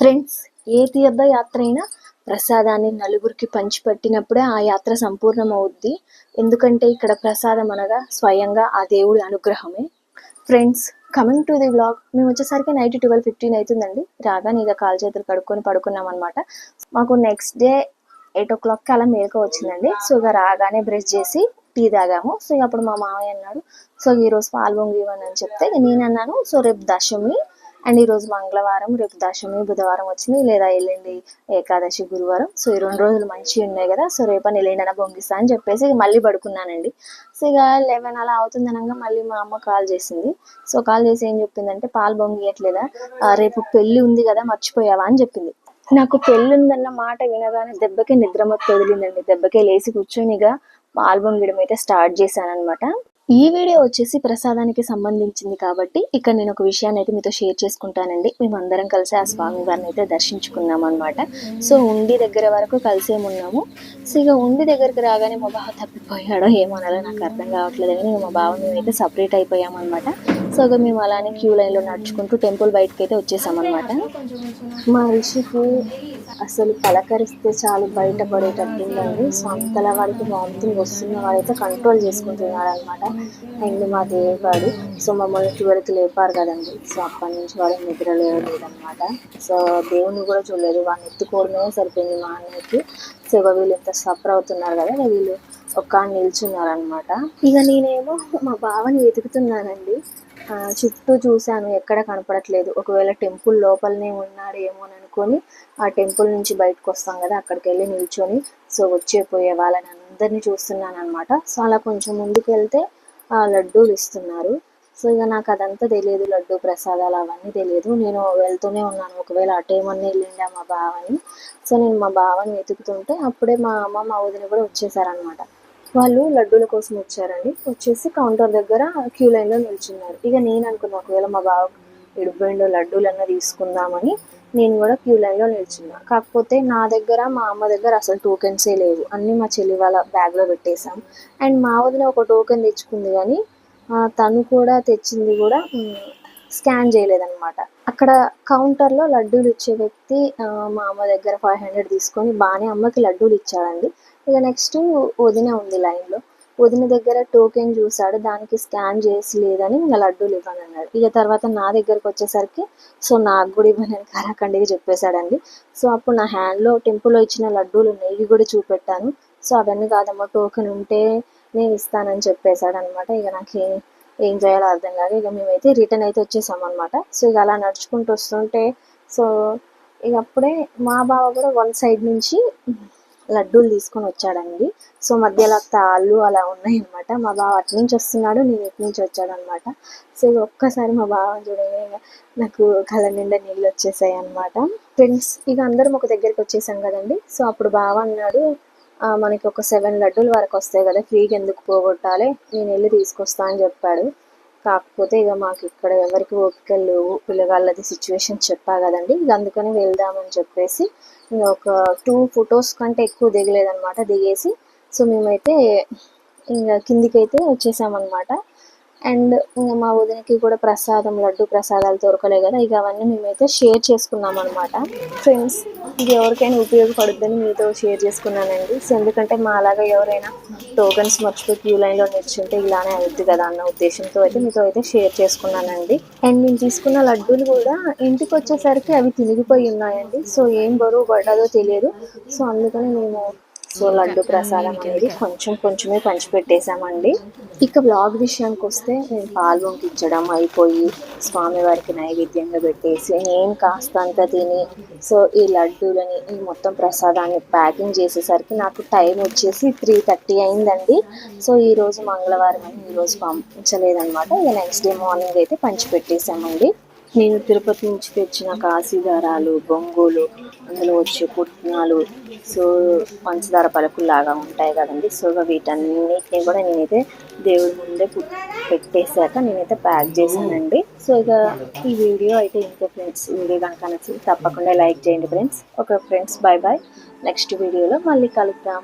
Friends ఏ తీర్థయాత్ర అయినా ప్రసాదాన్ని నలుగురికి పంచిపెట్టినప్పుడే ఆ యాత్ర సంపూర్ణమవుద్ది. ఎందుకంటే ఇక్కడ ప్రసాదం అనగా స్వయంగా ఆ దేవుడి అనుగ్రహమే. Friends coming to the blog మేము వచ్చేసరికి నైట్ ట్వెల్వ్ ఫిఫ్టీన్ అవుతుందండి. రాగానే ఇక కాలు చేతులు కడుక్కొని పడుకున్నాం అనమాట మాకు నెక్స్ట్ డే ఎయిట్ ఓ క్లాక్కి అలా మేలుక వచ్చిందండి. సో ఇక రాగానే బ్రష్ చేసి టీ తాగాము. సో ఇక అప్పుడు మా మామయ్య అన్నాడు సో ఈరోజు రోజు పాలు ఇవ్వను అని చెప్తే నేను అన్నాను. సో రేపు దశమి అండ్ ఈరోజు మంగళవారం రేపు దశమి బుధవారం వచ్చింది లేదా ఎల్లుండి ఏకాదశి గురువారం. సో ఈ రెండు రోజులు మంచిగా ఉన్నాయి కదా. సో రేపని ఎల్లుండన పొంగిస్తా అని చెప్పేసి మళ్ళీ పడుకున్నానండి. సో ఇక లెవెన్ అలా అవుతుంది అనగా మళ్ళీ మా అమ్మ కాల్ చేసింది. సో కాల్ చేసి ఏం చెప్పిందంటే పాలు పొంగియట్లేదా? రేపు పెళ్ళి ఉంది కదా మర్చిపోయావా? అని చెప్పింది. నాకు పెళ్ళి ఉందన్న మాట వినగానే దెబ్బకే నిద్ర మొత్తం వదిలిందండి. దెబ్బకే లేచి కూర్చొని ఇక పాల్ పొంగడం అయితే స్టార్ట్ చేశాను అనమాట ఈ వీడియో వచ్చేసి ప్రసాదానికి సంబంధించింది కాబట్టి ఇక్కడ నేను ఒక విషయాన్ని అయితే మీతో షేర్ చేసుకుంటానండి. మేమందరం కలిసి ఆ స్వామి వారిని అయితే దర్శించుకున్నాం అనమాట సో ఉండి దగ్గర వరకు కలిసేమున్నాము సో ఇక ఉండి దగ్గరికి రాగానే మా బావ తప్పిపోయాడో ఏమనాలో నాకు అర్థం కావట్లేదు కానీ మా బావ మేమైతే సపరేట్ అయిపోయామన్నమాట సో ఇక మేము అలానే క్యూ లైన్లో నడుచుకుంటూ టెంపుల్ బయటకి అయితే వచ్చేసామన్నమాట మా రిషికి అసలు పలకరిస్తే చాలు బయట పడేటట్టుందండి సో అంతలా వాడికి వామిటింగ్ వస్తున్న వాడైతే కంట్రోల్ చేసుకుంటున్నాడు అనమాట అండ్ మా దేవుడు సో మమ్మల్ని ట్వెల్త్ లేపారు కదండి. సో అప్పటి నుంచి వాడు నిద్ర లేదనమాట సో దేవుని కూడా చూడలేదు. వాడిని ఎత్తుకోవడమే సరిపోయింది మా అన్నయ్యకి. సో వీళ్ళు ఇంత సఫర్ అవుతున్నారు కదా వీళ్ళు ఒక నిల్చున్నారు అనమాట ఇక నేనేమో మా బావని వెతుకుతున్నానండి. చుట్టూ చూశాను ఎక్కడ కనపడట్లేదు. ఒకవేళ టెంపుల్ లోపలనే ఉన్నాడేమో అని అనుకొని ఆ టెంపుల్ నుంచి బయటకు వస్తాం కదా అక్కడికి వెళ్ళి నిల్చొని సో వచ్చే పోయే వాళ్ళని అందరినీ చూస్తున్నాను అనమాట సో అలా కొంచెం ముందుకు వెళ్తే ఆ లడ్డూలు ఇస్తున్నారు. సో ఇక నాకు అదంతా తెలియదు లడ్డు ప్రసాదాలు అవన్నీ తెలియదు. నేను వెళ్తూనే ఉన్నాను ఒకవేళ అటేమన్నా వెళ్ళిండా మా బావని. సో నేను మా బావని వెతుకుతుంటే అప్పుడే మా అమ్మ మా వదిన కూడా వచ్చేసారనమాట వాళ్ళు లడ్డూల కోసం వచ్చారండి. వచ్చేసి కౌంటర్ దగ్గర క్యూ లైన్లో నిల్చున్నారు. ఇక నేను అనుకున్నా ఒకవేళ మా బావ ఇడిపోయిండో లడ్డూలన్నా తీసుకుందామని నేను కూడా క్యూ లైన్లో నిల్చున్నా. కాకపోతే నా దగ్గర మా అమ్మ దగ్గర అసలు టోకెన్సే లేవు. అన్నీ మా చెల్లి వాళ్ళ బ్యాగ్లో పెట్టేశాం అండ్ మా వదిన ఒక టోకెన్ తెచ్చుకుంది కానీ తను కూడా తెచ్చింది కూడా స్కాన్ చేయలేదన్నమాట. అక్కడ కౌంటర్లో లడ్డూలు ఇచ్చే వ్యక్తి మా అమ్మ దగ్గర ఫైవ్ హండ్రెడ్ తీసుకొని బాగానే అమ్మకి లడ్డూలు ఇచ్చాడండి. ఇక నెక్స్ట్ వదిన ఉంది లైన్లో వదిన దగ్గర టోకెన్ చూసాడు దానికి స్కాన్ చేసి లేదని ఇంకా లడ్డూలు ఇవ్వను అన్నాడు ఇక తర్వాత నా దగ్గరకు వచ్చేసరికి సో నాకు కూడా ఇవ్వనని కరాఖండిగా చెప్పేశాడండి. సో అప్పుడు నా హ్యాండ్లో టెంపుల్లో ఇచ్చిన లడ్డూలు ఉన్నాయి ఇవి కూడా చూపెట్టాను. సో అవన్నీ కాదమ్మా టోకెన్ ఉంటే నేను ఇస్తానని చెప్పేశాడు అనమాట ఇక నాకు ఏం ఏం చేయాలో అర్థం కాదు ఇక మేమైతే రిటర్న్ అయితే వచ్చేసాం అనమాట సో ఇక అలా నడుచుకుంటూ వస్తుంటే సో ఇక అప్పుడే మా బావ కూడా వన్ సైడ్ నుంచి లడ్డూలు తీసుకొని వచ్చాడండి. సో మధ్యలో తాళ్ళు అలా ఉన్నాయి అనమాట మా బావ అటు నుంచి వస్తున్నాడు నేను ఇటు నుంచి వచ్చాడు అనమాట సో ఒక్కసారి మా బావని చూడగానే నాకు కళ్ళ నిండా నీళ్ళు వచ్చేసాయి అనమాట ఫ్రెండ్స్ ఇక అందరం ఒక దగ్గరికి వచ్చేసాం కదండి. సో అప్పుడు బావ అన్నాడు మనకి ఒక సెవెన్ లడ్డూలు వరకు వస్తాయి కదా ఫ్రీగా ఎందుకు పోగొట్టాలి? నేను వెళ్ళి తీసుకొస్తా అని చెప్పాడు. కాకపోతే ఇక మాకు ఇక్కడ ఎవరికి ఓపికలు లేవు. పిల్లగాళ్ళది సిచ్యువేషన్ చెప్పా కదండి. ఇక అందుకని వెళ్దామని చెప్పేసి ఇంకా ఒక టూ ఫొటోస్ కంటే ఎక్కువ దిగలేదనమాట దిగేసి సో మేమైతే ఇంకా కిందికైతే వచ్చేసామన్నమాట. అండ్ మా వదినకి కూడా ప్రసాదం లడ్డు ప్రసాదాలు దొరకలే కదా ఇక అవన్నీ మేమైతే షేర్ చేసుకున్నాం అనమాట ఫ్రెండ్స్ ఇది ఎవరికైనా ఉపయోగపడుద్దని మీతో షేర్ చేసుకున్నానండి. సో ఎందుకంటే మా అలాగా ఎవరైనా టోకన్స్ మర్చిపోయి క్యూ లైన్లో నిల్చుంటే ఇలానే అవుద్ది కదా అన్న ఉద్దేశంతో అయితే మీతో అయితే షేర్ చేసుకున్నానండి. అండ్ నేను తీసుకున్న లడ్డూలు కూడా ఇంటికి వచ్చేసరికి అవి తిరిగిపోయి ఉన్నాయండి. సో ఏం బరువు పడ్డదో తెలియదు. సో అందుకని మేము సో లడ్డు ప్రసాదం అనేది కొంచెం కొంచెమే పంచిపెట్టేశామండి ఇక బ్లాగ్ విషయానికి వస్తే నేను పాలు వంకించడం అయిపోయి స్వామివారికి నైవేద్యంగా పెట్టేసి నేను కాస్తంత తిని సో ఈ లడ్డూలని ఈ మొత్తం ప్రసాదాన్ని ప్యాకింగ్ చేసేసరికి నాకు టైం వచ్చేసి త్రీ థర్టీ అయిందండి. సో ఈ రోజు మంగళవారం అని ఈ రోజు పంపించలేదన్నమాట. ఇక నెక్స్ట్ డే మార్నింగ్ అయితే పంచిపెట్టేశామండి నేను తిరుపతి నుంచి తెచ్చిన కాశీదారాలు బొంగులు అందులో వచ్చే పుట్నాలు సో పంచదార పలుకులు లాగా ఉంటాయి కదండి. సో వీటన్నిటిని కూడా నేనైతే దేవుడి ముందే పెట్టేశాక నేనైతే ప్యాక్ చేశానండి. సో ఇక ఈ వీడియో అయితే ఇంకో ఫ్రెండ్స్. వీడియో కనుక నచ్చింది తప్పకుండా లైక్ చేయండి ఫ్రెండ్స్. ఒక ఫ్రెండ్స్ బాయ్ బాయ్ నెక్స్ట్ వీడియోలో మళ్ళీ కలుద్దాం.